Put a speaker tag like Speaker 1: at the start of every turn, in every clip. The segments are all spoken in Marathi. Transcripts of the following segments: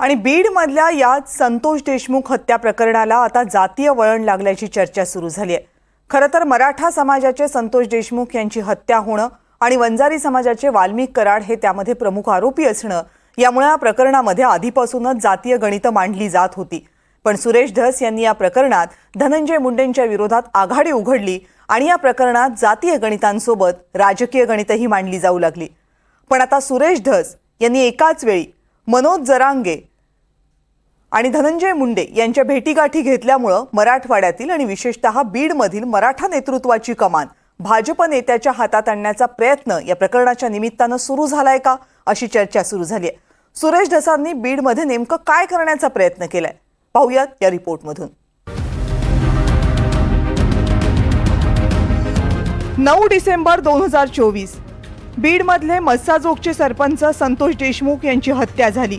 Speaker 1: आणि बीडमधल्या या संतोष देशमुख हत्या प्रकरणाला आता जातीय वळण लागल्याची चर्चा सुरू झाली आहे. खरं तर मराठा समाजाचे संतोष देशमुख यांची हत्या होणं आणि वंजारी समाजाचे वाल्मिक कराड हे त्यामध्ये प्रमुख आरोपी असणं यामुळे या प्रकरणामध्ये आधीपासूनच जातीय गणितं मांडली जात होती. पण सुरेश धस यांनी या प्रकरणात धनंजय मुंडेंच्या विरोधात आघाडी उघडली आणि या प्रकरणात जातीय गणितांसोबत राजकीय गणितही मांडली जाऊ लागली. पण आता सुरेश धस यांनी एकाच वेळी मनोज जरांगे आणि धनंजय मुंडे यांच्या भेटीगाठी घेतल्यामुळं मराठवाड्यातील आणि विशेषतः बीडमधील मराठा नेतृत्वाची कमान भाजप नेत्याच्या हातात आणण्याचा प्रयत्न या प्रकरणाच्या निमित्तानं सुरू झालाय का अशी चर्चा सुरू झाली आहे. सुरेश ढसांनी बीडमध्ये नेमकं काय करण्याचा प्रयत्न केलाय? पाहुयात या रिपोर्टमधून. नऊ डिसेंबर दोन हजार चोवीस बीडमधले मस्साजोगचे सरपंच संतोष देशमुख यांची हत्या झाली.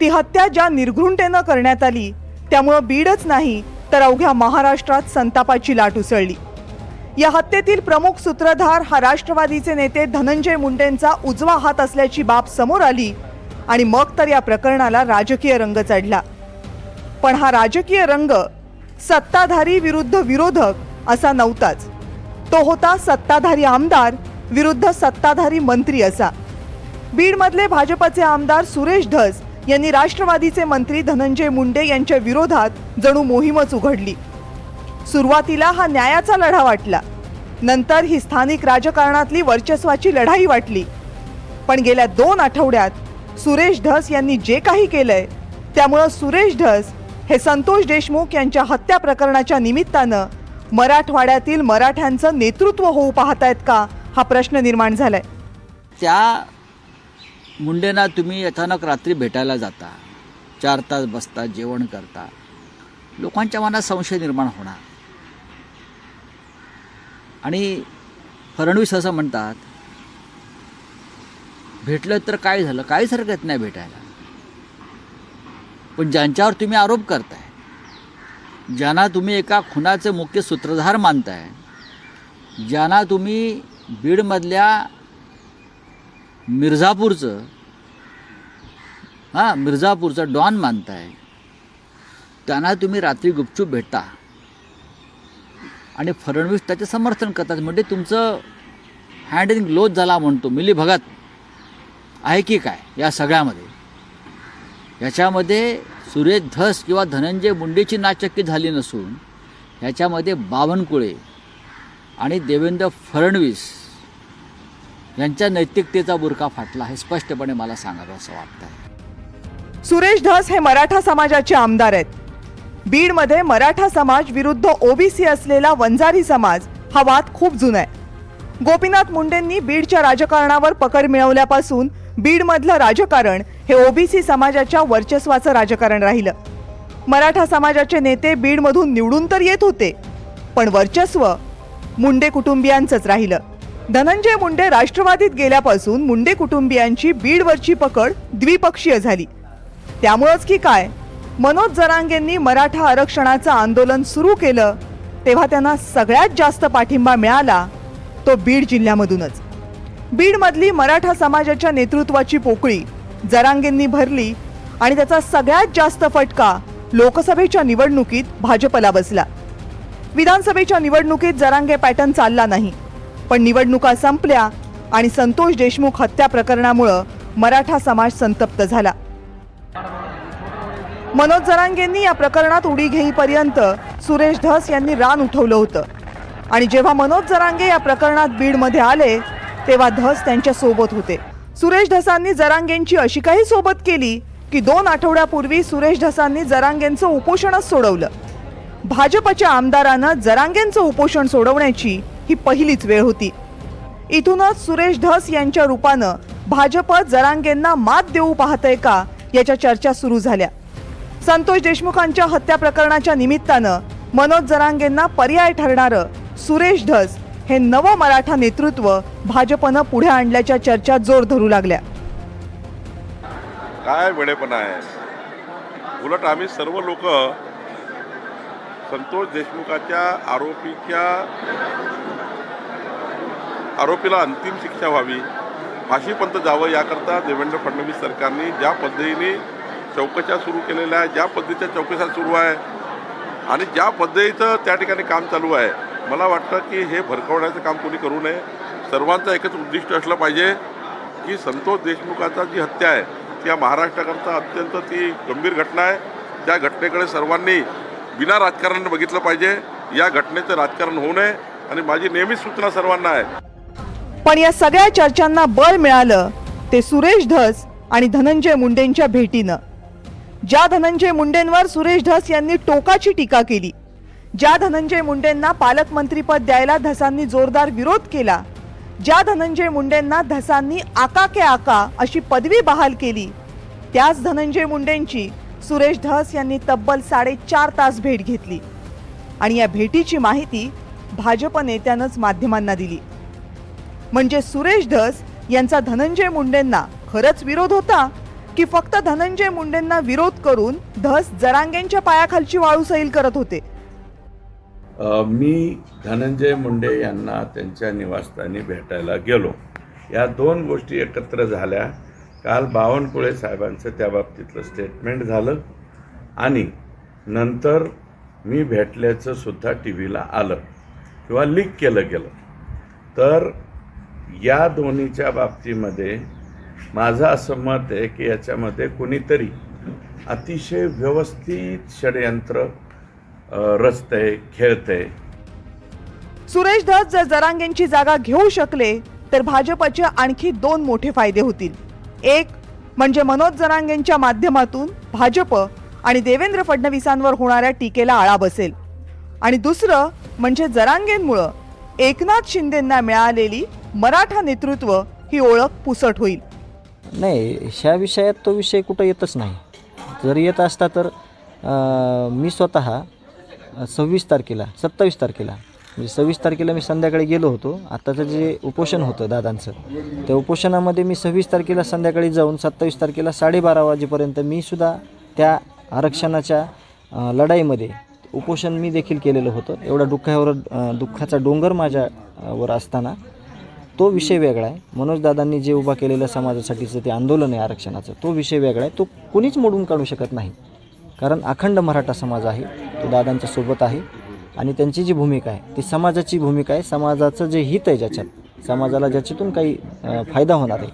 Speaker 1: ती हत्या ज्या निर्घृणतेनं करण्यात आली त्यामुळं बीडच नाही तर अवघ्या महाराष्ट्रात संतापाची लाट उसळली. या हत्येतील प्रमुख सूत्रधार हा राष्ट्रवादीचे नेते धनंजय मुंडेंचा उजवा हात असल्याची बाब समोर आली आणि मग तर या प्रकरणाला राजकीय रंग चढला. पण हा राजकीय रंग सत्ताधारी विरुद्ध विरोधक असा नव्हताच. तो होता सत्ताधारी आमदार विरुद्ध सत्ताधारी मंत्री असा. बीडमधले भाजपचे आमदार सुरेश धस यांनी राष्ट्रवादीचे मंत्री धनंजय मुंडे यांच्या विरोधात जणू मोहीमच उघडली. सुरुवातीला हा न्यायाचा लढा वाटला. नंतर ही स्थानिक राजकारणातली वर्चस्वाची लढाई वाटली. पण गेल्या दोन आठवड्यात सुरेश धस यांनी जे काही केलंय त्यामुळं सुरेश धस हे संतोष देशमुख यांच्या हत्या प्रकरणाच्या निमित्तानं मराठवाड्यातील मराठ्यांचं नेतृत्व होऊ पाहतायत का हा प्रश्न निर्माण झालाय.
Speaker 2: त्या मुंडेंना तुम्ही अचानक रात्री भेटायला जाता. चार तास बसता जेवण करता. लोकांच्या मनात संशय निर्माण होणार. आणि फडणवीस असं म्हणतात भेटलं तर काय झालं? काहीच हरकत नाही भेटायला. पण ज्यांच्यावर तुम्ही आरोप करताय ज्यांना तुम्ही एका खुनाचे मुख्य सूत्रधार मानताय ज्यांना तुम्ही बीडमधल्या मिर्झापूरचं हां मिर्झापूरचं डॉन मानताय. त्यांना तुम्ही रात्री गुपचूप भेटता आणि फडणवीस त्याचे समर्थन करतात. म्हणजे तुमचं हँड इन ग्लोज झाला म्हणतो. मिली भगत आहे की काय? या सगळ्यामध्ये. याच्यामध्ये सुरेश धस किंवा धनंजय मुंडेची नाचक्की झाली नसून ह्याच्यामध्ये बावनकुळे आणि देवेंद्र फडणवीस यांच्या नैतिकतेचा बुरखा फाटला हे स्पष्टपणे मला सांगावं असं वाटतं
Speaker 1: सुरेश धस हे मराठा समाजाचे आमदार आहेत. बीडमध्ये मराठा समाज विरुद्ध ओबीसी असलेला वंजारी समाज हा वाद खूप जुना आहे. गोपीनाथ मुंडेंनी बीडच्या राजकारणावर पकड मिळवल्यापासून बीडमधलं राजकारण हे ओबीसी समाजाच्या वर्चस्वाचं राजकारण राहिलं. मराठा समाजाचे नेते बीडमधून निवडून तर येत होते पण वर्चस्व मुंडे कुटुंबियांचंच राहिलं. धनंजय मुंडे राष्ट्रवादीत गेल्यापासून मुंडे कुटुंबियांची बीडवरची पकड द्विपक्षीय झाली. त्यामुळंच की काय? मनोज जरांगेंनी मराठा आरक्षणाचं आंदोलन सुरू केलं तेव्हा त्यांना सगळ्यात जास्त पाठिंबा मिळाला तो बीड जिल्ह्यामधूनच. बीडमधली मराठा समाजाच्या नेतृत्वाची पोकळी जरांगेंनी भरली आणि त्याचा सगळ्यात जास्त फटका लोकसभेच्या निवडणुकीत भाजपला बसला. विधानसभेच्या निवडणुकीत जरांगे पॅटर्न चालला नाही पण निवडणुका संपल्या आणि संतोष देशमुख हत्या प्रकरणामुळं मराठा समाज संतप्त झाला. मनोज जरांगेंनी या प्रकरणात उडी घेईपर्यंत सुरेश धस यांनी रान उठवलं होतं. आणि जेव्हा मनोज जरांगे या प्रकरणात बीडमध्ये आले तेव्हा धस त्यांच्यासोबत होते. सुरेश धसांनी जरांगेंची अशी काही सोबत केली की दोन आठवड्यापूर्वी सुरेश धसांनी जरांगेंचं उपोषणच सोडवलं. भाजपच्या आमदारानं जरांगेंचं उपोषण सोडवण्याची ही पहिलीच वेळ होती. इथूनच सुरेश धस यांच्या रूपानं भाजप जरांगेंना मात देऊ पाहतंय का याच्या चर्चा सुरू झाल्या. संतोष देशमुखांच्या हत्या प्रकरणाच्या निमित्तानं मनोज जरांगेंना पर्याय ठरणारं सुरेश धस हे नवं मराठा नेतृत्व भाजपनं पुढे आणल्याच्या चर्चा जोर धरू लागल्या.
Speaker 3: काय वेळेपणा आहे? उलट आम्ही सर्व लोक संतोष देशमुखाच्या आरोपीच्या आरोपीला अंतिम शिक्षा व्हावी फाशीपर्यंत जावं याकरता देवेंद्र फडणवीस सरकारने ज्या पद्धतीने चौकशा सुरू केलेल्या आहे ज्या पद्धतीच्या चौकशा सुरू आहे आणि ज्या पद्धतीचं त्या ठिकाणी काम चालू आहे मला वाटतं की हे भरकवण्याचं काम कोणी करू नये. सर्वांचं एकच उद्दिष्ट असलं पाहिजे की संतोष देशमुखाचा जी हत्या आहे ती या महाराष्ट्राकरता अत्यंत ती गंभीर घटना आहे. त्या घटनेकडे सर्वांनी बिना राजकारणाने बघितलं पाहिजे. या घटनेचं राजकारण होऊ नये आणि माझी नेहमीच सूचना सर्वांना आहे.
Speaker 1: पण या सगळ्या चर्चांना बळ मिळालं ते सुरेश धस आणि धनंजय मुंडेंच्या भेटीनं. ज्या धनंजय मुंडेंवर सुरेश धस यांनी टोकाची टीका केली. ज्या धनंजय मुंडेंना पालकमंत्रीपद द्यायला धसांनी जोरदार विरोध केला ज्या धनंजय मुंडेंना धसांनी आका के आका अशी पदवी बहाल केली त्याच धनंजय मुंडेंची सुरेश धस यांनी तब्बल साडेचार तास भेट घेतली. आणि या भेटीची माहिती भाजप नेत्यानंच माध्यमांना दिली. म्हणजे सुरेश धस यांचा धनंजय मुंडेंना खरंच विरोध होता? की फक्त धनंजय मुंडेंना विरोध करून धस जरांगेंच्या पायाखालची वाळू सैल करत होते.
Speaker 4: मी धनंजय मुंडे यांना त्यांच्या निवासस्थानी भेटायला गेलो. या दोन गोष्टी एकत्र झाल्या. काल बावनकुळे साहेबांचं त्या बाबतीतलं स्टेटमेंट झालं. आणि नंतर मी भेटल्याचं सुद्धा टी व्हीला आलं किंवा लीक केलं गेलं. तर या दोन्हीच्या बाबतीमध्ये माझं असं मत आहे की याच्यामध्ये कुणीतरी अतिशय व्यवस्थित षडयंत्र रचतंय खेळतंय.
Speaker 1: सुरेश धस जर जरांगेंची जागा घेऊ शकले तर भाजपचे आणखी दोन मोठे फायदे होतील. एक म्हणजे मनोज जरांगेंच्या माध्यमातून भाजप आणि देवेंद्र फडणवीसांवर होणाऱ्या टीकेला आळा बसेल. आणि दुसरं म्हणजे जरांगेंमुळं एकनाथ शिंदेंना मिळालेली मराठा नेतृत्व ही ओळख पुसट होईल.
Speaker 5: नाही ह्या विषयात तो विषय कुठं येतच नाही. जर येत असता तर मी स्वतः सव्वीस तारखेला सत्तावीस तारखेला म्हणजे सव्वीस तारखेला मी संध्याकाळी गेलो होतो. आत्ताचं जे उपोषण होतं दादांचं त्या उपोषणामध्ये मी सव्वीस तारखेला संध्याकाळी जाऊन सत्तावीस तारखेला साडेबारा वाजेपर्यंत मी सुद्धा त्या आरक्षणाच्या लढाईमध्ये उपोषण मी देखील केलेलं होतं. एवढा दुःखावर दुःखाचा डोंगर माझ्या वर असताना. तो विषय वेगळा आहे. मनोजदादांनी जे उभा केलेलं समाजासाठीचं ते आंदोलन आहे आरक्षणाचं. तो विषय वेगळा आहे. तो कुणीच मोडून काढू शकत नाही. कारण अखंड मराठा समाज आहे. तो दादांच्या सोबत आहे. आणि त्यांची जी भूमिका आहे ती समाजाची भूमिका आहे. समाजाचं जे हित आहे ज्याच्यात समाजाला ज्याच्यातून काही फायदा होणार आहे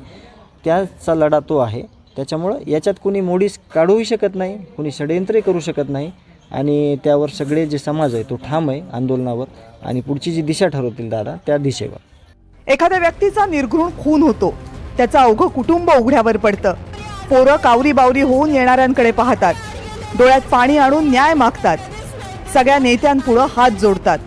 Speaker 5: त्याचा लढा तो आहे. त्याच्यामुळं याच्यात कुणी मोडीस काढूही शकत नाही कुणी षडयंत्रही करू शकत नाही. आणि त्यावर सगळे जे समाज आहे तो ठाम आहे आंदोलनावर. आणि पुढची जी दिशा ठरवतील दादा त्या दिशेवर.
Speaker 1: एखाद्या व्यक्तीचा निर्घृण खून होतो. त्याचं अवघं कुटुंब उघड्यावर पडतं. पोरं कावरी बावरी होऊन येणाऱ्यांकडे पाहतात. डोळ्यात पाणी आणून न्याय मागतात. सगळ्या नेत्यांपुढं हात जोडतात.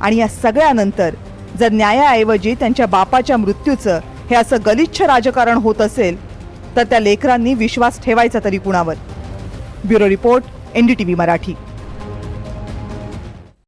Speaker 1: आणि या सगळ्यानंतर जर न्यायाऐवजी त्यांच्या बापाच्या मृत्यूचं हे असं गलिच्छ राजकारण होत असेल तर त्या लेकरांनी विश्वास ठेवायचा तरी कुणावर? Bureau report NDTV Marathi.